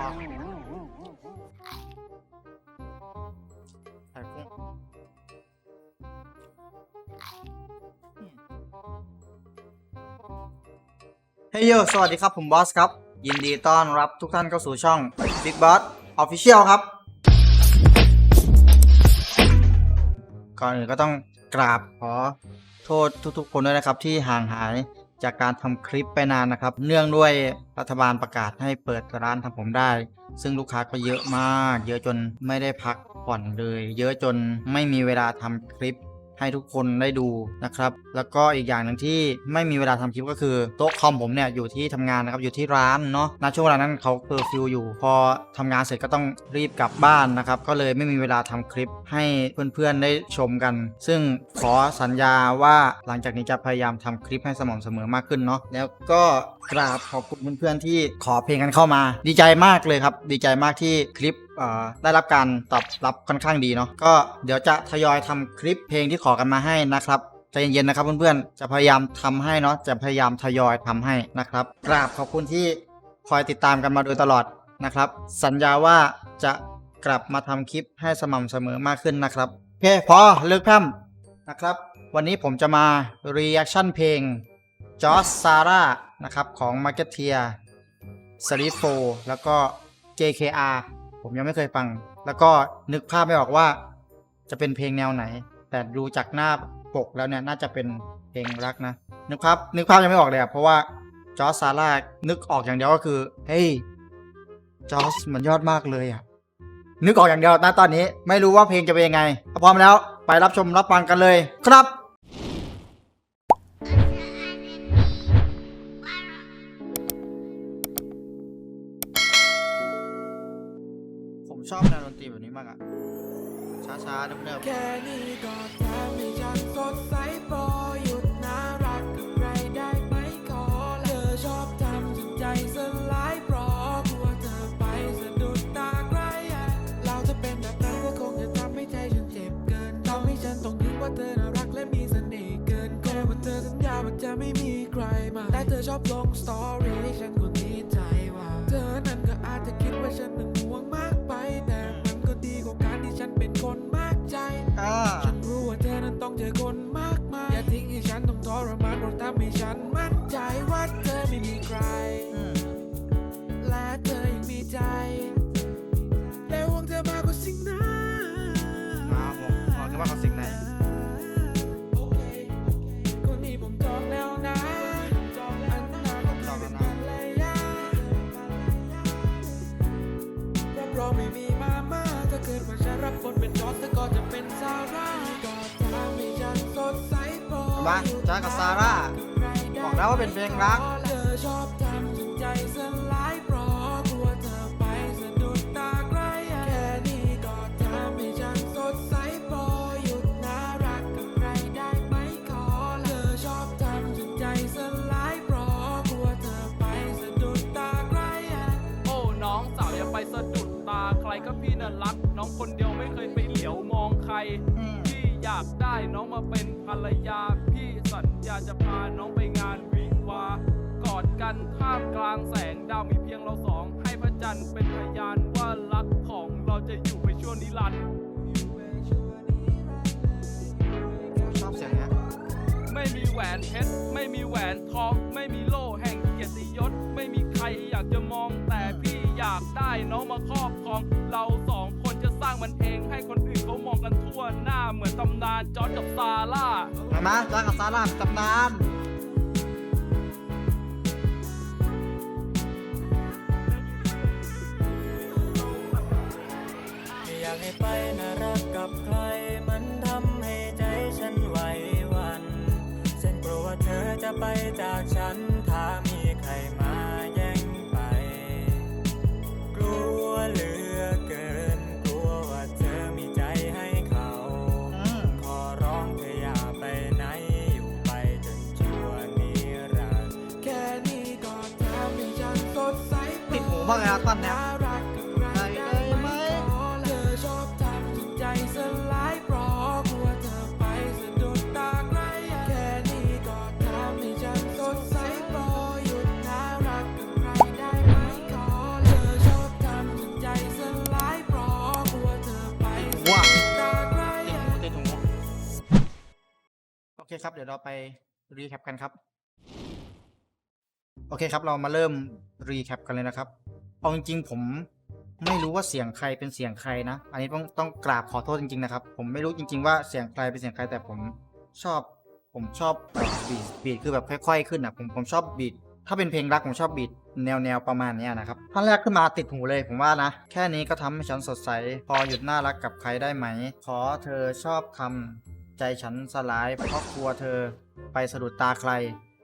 ไข่กุ้งเฮ้ยโยสวัสดีครับ ผมบอสครับ ยินดีต้อนรับทุกท่านเข้าสู่ช่อง Big Boss Official ครับ ก่อนอื่นก็ต้องกราบขอโทษทุกๆคนด้วยนะครับที่ห่างหาย จากการทำคลิปไปนานนะครับ เนื่องด้วยรัฐบาลประกาศให้เปิดร้านทำผมได้ ซึ่งลูกค้าก็เยอะมาก เยอะจนไม่ได้พักผ่อนเลย เยอะจนไม่มีเวลาทำคลิป ให้ทุกคนได้ดูนะครับแล้วก็อีกอย่างหนึ่งที่ไม่มีเวลาทำคลิปก็คือโต๊ะคอมผมเนี่ยอยู่ที่ทำงานนะครับอยู่ที่ร้านเนาะณช่วงเวลานั้นเขาเคอร์ฟิวอยู่ พอทำงานเสร็จก็ต้องรีบกลับบ้านนะครับก็เลยไม่มีเวลาทำคลิปให้เพื่อนๆได้ชมกัน ซึ่งขอสัญญาว่าหลังจากนี้จะพยายามทำคลิปให้สม่ำเสมอมากขึ้นเนาะแล้วก็กราบขอบคุณเพื่อนๆที่ขอเพลงกันเข้ามา ดีใจมากเลยครับ ดีใจมากที่คลิปได้รับการตอบรับค่อนข้างดีเนาะก็เดี๋ยวจะทยอยทำคลิปเพลงที่ขอกันมาให้นะครับใจเย็นๆนะครับเพื่อนๆจะพยายามทำให้เนาะจะพยายามทยอยทำให้นะครับกราบขอบคุณที่คอยติดตามกันมาโดยตลอดนะครับ สัญญาว่าจะกลับมาทำคลิปให้สม่ำเสมอมากขึ้นนะครับโอเคพอเลิกพร่ำนะครับ วันนี้ผมจะมา reaction เพลงจอร์ s ซาร่านะครับของ Marketeer สลีโฟแล้วก็ JKR ผมยังไม่เคยฟัง แล้วก็นึกภาพไม่ออกว่า จะเป็นเพลงแนวไหน แต่ดูจากหน้าปกแล้วเนี่ยน่าจะเป็นเพลงรักนะ นึกภาพนึกภาพยังไม่ออกเลยอะเพราะว่าจอร์ s ซาร่านึกออกอย่างเดียวก็คือ เฮ้ยจอร์ s มันยอดมากเลยอะนึกออกอย่างเดียวนะตอนนี้ ไม่รู้ว่าเพลงจะเป็นยังไงพร้อมแล้วไปรับชมรับฟังกันเลย ครับ ผมชอบแนวดนตรีแบบนี้มากอะช้าๆเนิบแค่นี้ก็ทำให้ฉันสดใสโปรดหยุดน่ารักกับใครได้ไหมขอเธอชอบทำจนใจสลายเพราะกลัวเธอไปสะดุดตาใครเราจะเป็นแบบนั้นก็คงจะทำให้ใจฉันเจ็บเกินทำให้ฉันต้องนึกว่าเธอน่ารักและมีเสน่ห์เกินแค่ว่าเธอสัญญาว่าจะไม่มีใครมาแต่เธอชอบลงสตอรี่ ว่าเขาสิ่งไหนคนนี้ผมจองแล้วนะอันนั้นก็ทำเป็นภรรยารับรองไม่มีมาม่าถ้าเกิดว่าฉันรับบทเป็นจอร์จเธอก็จะเป็นซาร่าก็ทำให้ฉันสดใสโปรดเห็นปะจ้ากับซาร่าบอกแล้วว่าเป็นเพลงรักเธอชอบทำจนใจสลา น้องไปงานวิวาห์กอดกันท่ามกลางแสงดาวมีเพียงเราสอง ให้พระจันทร์เป็นพยานว่ารักของเราจะอยู่ไปชั่วนิรันดร์ชอบเสียงเนี้ย ไม่มีแหวนเพชรไม่มีแหวนทอง ห็นไหมจ้ากับซาร่าเป็นตำนานอยากให้ไปน่ารักกับใครมันทำให้ใจฉันไหววันฉันกลัวว่าเธอจะไปจากฉัน นะไปได้ไหมเธอชอบทำจิตใจสลายเพราะกลัวเธอไปสะดุดตาใครแค่นี้ก็ทำให้ฉันสดใสพอหยุดน่ารักกับได้ไหมขอเธอชอบทำจิตใจสลายเพราะกลัวเธอไปสะดุดตาใคร โอเคครับ เดี๋ยวเราไปรีแคปกันครับ โอเคครับ เรามาเริ่มรีแคปกันเลยนะครับ เอาจริงๆผมไม่รู้ว่าเสียงใครเป็นเสียงใครนะ อันนี้ต้องต้องกราบขอโทษจริงๆนะครับ ผมไม่รู้จริง ๆ ว่าเสียงใครเป็นเสียงใครแต่ผมชอบ ผมชอบบีดบีดคือแบบค่อย ๆ ขึ้นอะผมผมชอบบีดถ้าเป็นเพลงรักผมชอบบีดแนวแนวประมาณนี้นะครับท่อนแรกขึ้นมาติดหูเลยผมว่านะ แค่นี้ก็ทำให้ฉันสดใส พอหยุดน่ารักกับใครได้ไหม ขอเธอชอบทำใจฉันสลายเพราะกลัวเธอไปสะดุดตาใคร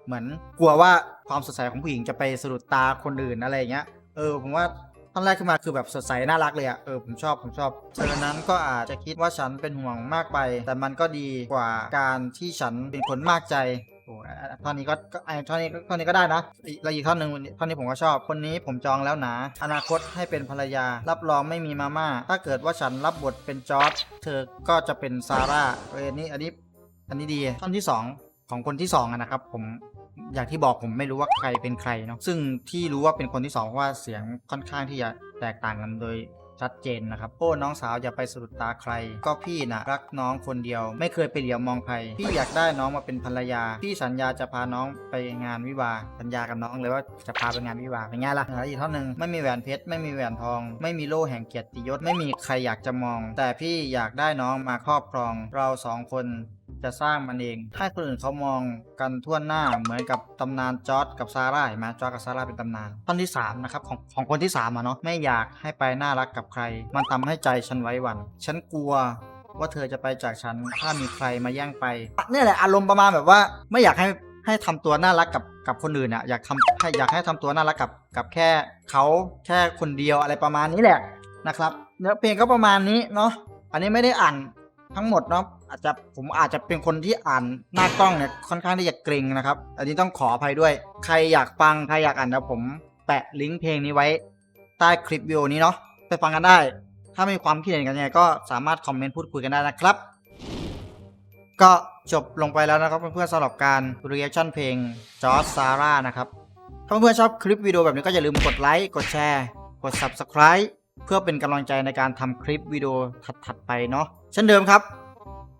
เหมือนกลัวว่าความสดใสของผู้หญิงจะไปสะดุดตาคนอื่นอะไรอย่างเงี้ย เออผมว่าท่อนแรกขึ้นมาคือแบบสดใสน่ารักเลยอะเออผมชอบผมชอบเธอนั้นก็อาจจะคิดว่าฉันเป็นห่วงมากไป แต่มันก็ดีกว่าการที่ฉันเป็นคนมากใจโอ้ท่อนนี้ก็ไอ้ท่อนนี้ท่อนนี้ก็ได้นะอีกแล้วอีกท่อนหนึ่งท่อนนี้ผมก็ชอบ คนนี้ผมจองแล้วนะ อนาคตให้เป็นภรรยา รับรองไม่มีมาม่า ถ้าเกิดว่าฉันรับบทเป็นจอร์ดเธอก็จะเป็นซาร่าเอออันนี้อันนี้ อันนี้ดี ท่อนที่สองของคนที่สองนะครับผม อย่างที่บอกผมไม่รู้ว่าใครเป็นใครเนาะซึ่งที่รู้ว่าเป็นคนที่สองเพราะว่าเสียงค่อนข้างที่จะแตกต่างกันโดยชัดเจนนะครับโอ้น้องสาวอย่าไปสะดุดตาใคร ก็พี่นะรักน้องคนเดียว ไม่เคยไปเหลียวมองใคร พี่อยากได้น้องมาเป็นภรรยา พี่สัญญาจะพาน้องไปงานวิวาสัญญากับน้องเลยว่าจะพาไปงานวิวาเป็นไงล่ะอีกท่อนหนึ่งไม่มีแหวนเพชรไม่มีแหวนทอง ไม่มีโล่แห่งเกียรติยศไม่มีใครอยากจะมอง แต่พี่อยากได้น้องมาครอบครอง เราสองคน จะสร้างมันเอง ให้คนอื่นเขามองกันทั่วหน้าเหมือนกับตำนานจอร์ดกับซาร่าเห็นไหมจอร์ดกับซาร่าเป็นตำนานท่อนที่3นะครับของของคนที่3อะเนาะไม่อยากให้ไปน่ารักกับใคร มันทำให้ใจฉันไว้หวั่นฉันกลัวว่าเธอจะไปจากฉันถ้ามีใครมาแย่งไปเนี่ยแหละอารมณ์ประมาณแบบว่า ไม่อยากให้ให้ทำตัวน่ารักกับกับคนอื่นอะอยากทำให้อยากให้ทำตัวน่ารักกับกับแค่เขาแค่คนเดียวอะไรประมาณนี้แหละนะครับเนื้อเพลงก็ประมาณนี้เนาะอันนี้ไม่ได้อ่าน ทั้งหมดเนาะอาจจะผมอาจจะเป็นคนที่อ่านหน้ากล้องเนี่ยค่อนข้างที่จะเกรงนะครับ อันนี้ต้องขออภัยด้วย ใครอยากฟังใครอยากอ่านเดี๋ยผมแปะลิงก์เพลงนี้ไว้ใต้คลิปวิดีโอนี้เนาะไปฟังกันได้ ถ้ามีความคิดเห็นกันยังไงก็สามารถคอมเมนต์พูดคุยกันได้นะครับ ก็จบลงไปแล้วนะครับเพื่อนๆสำหรับการ reaction เพลงจอร์ s ซาร่านะครับถ้าเพื่อนๆชอบคลิปวิดีโอแบบนี้ก็อย่าลืมกดไลค์กดแชร์ กด subscribe เพื่อเป็นกำลังใจในการทำคลิปวิดีโอถัดๆไปเนาะเช่นเดิมครับ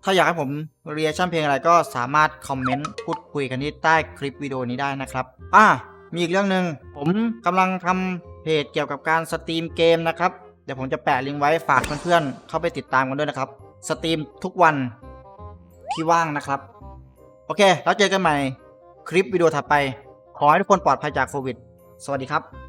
ถ้าอยากให้ผมเรียชั่นเพลงอะไรก็สามารถคอมเมนต์พูดคุยกันที่ใต้คลิปวิดีโอนี้ได้นะครับอะมีอีกเรื่องหนึ่งผมกำลังทำเพจเกี่ยวกับการสตรีมเกมนะครับเดี๋ยวผมจะแปะลิงก์ไว้ฝากเพื่อนๆเข้าไปติดตามกันด้วยนะครับ สตรีมทุกวันที่ว่างนะครับ โอเค แล้วเจอกันใหม่คลิปวิดีโอถัดไป ขอให้ทุกคนปลอดภัยจากโควิด สวัสดีครับ